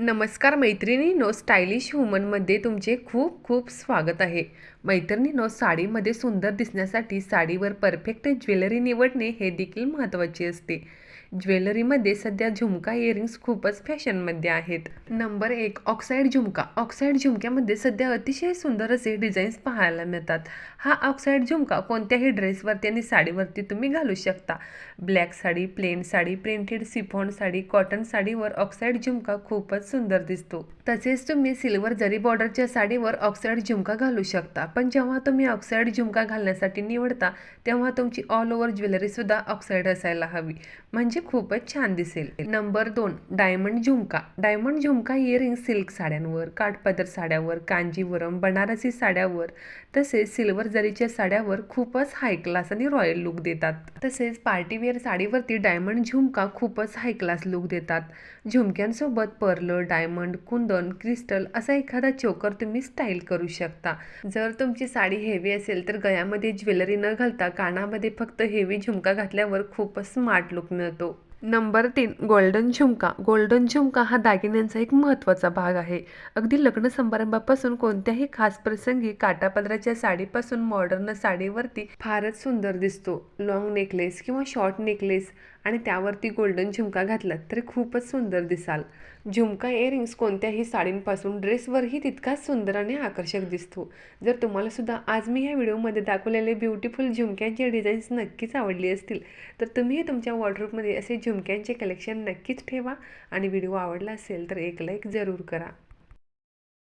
नमस्कार मैत्रिणीनो स्टायलिश वुमनमध्ये तुमचे खूप खूप स्वागत आहे. मैत्रिणीनो साडीमध्ये सुंदर दिसण्यासाठी साडीवर परफेक्ट ज्वेलरी निवडणे हे देखील महत्त्वाचे असते. ज्वेलरीमध्ये सध्या झुमका इयरिंग्स खूपच फॅशनमध्ये आहेत. नंबर एक ऑक्साईड झुमका. ऑक्साईड झुमक्यामध्ये सध्या अतिशय सुंदर असे डिझाईन्स पाहायला मिळतात. हा ऑक्साईड झुमका कोणत्याही ड्रेसवरती आणि साडीवरती तुम्ही घालू शकता. Black sari plain sari printed chiffon sari cotton साडीवर ऑक्साईड झुमका खूपच सुंदर दिसतो. तसेच तुम्ही सिल्वर जरी बॉर्डरच्या साडीवर ऑक्साईड झुमका घालू शकता पण जेव्हा तुम्ही ऑक्साईड झुमका घालण्यासाठी निवडता तेव्हा तुमची ऑल ओव्हर ज्वेलरीसुद्धा ऑक्साईड असायला हवी. म्हणजे खूपच छान दिसेल. नंबर दोन डायमंड झुमका. डायमंड झुमका इयरिंग सिल्क साड्यांवर काठपदर साड्यावर कांजीवरम बनारसी साड्यावर तसेच सिल्वर जरीच्या साड्यावर खूपच हाय क्लास आणि रॉयल लुक देतात. तसेच पार्टीवेअर साडीवरती डायमंड झुमका खूपच हाय क्लास लुक देतात. झुमक्यांसोबत पर्ल डायमंड कुंदन क्रिस्टल असा एखादा चोकर तुम्ही स्टाईल करू शकता. जर तुमची साडी हेवी असेल तर गळ्यामध्ये ज्वेलरी न घालता कानामध्ये फक्त हेवी झुमका घातल्यावर खूपच स्मार्ट लुक मिळतो. नंबर तीन गोल्डन झुमका. गोल्डन झुमका हा दागिन्यांचा एक महत्त्वाचा भाग आहे. अगदी लग्न समारंभापासून कोणत्याही खास प्रसंगी काटापदराच्या साडीपासून मॉडर्न साडीवरती फारच सुंदर दिसतो. लॉंग नेकलेस किंवा शॉर्ट नेकलेस आणि त्यावरती गोल्डन झुमका घातलात तर खूपच सुंदर दिसाल. झुमका इयरिंग्स कोणत्याही साडींपासून ड्रेसवरही तितकाच सुंदर आणि आकर्षक दिसतो. जर तुम्हाला सुद्धा आज मी ह्या व्हिडिओमध्ये दाखवलेले ब्युटिफुल झुमक्यांचे डिझाईन्स नक्कीच आवडली असतील तर तुम्ही तुमच्या वॉर्डरूपमध्ये असे झुमक्यांचे कलेक्शन नक्कीच ठेवा आणि व्हिडिओ आवडला असेल तर एक लाईक जरूर करा.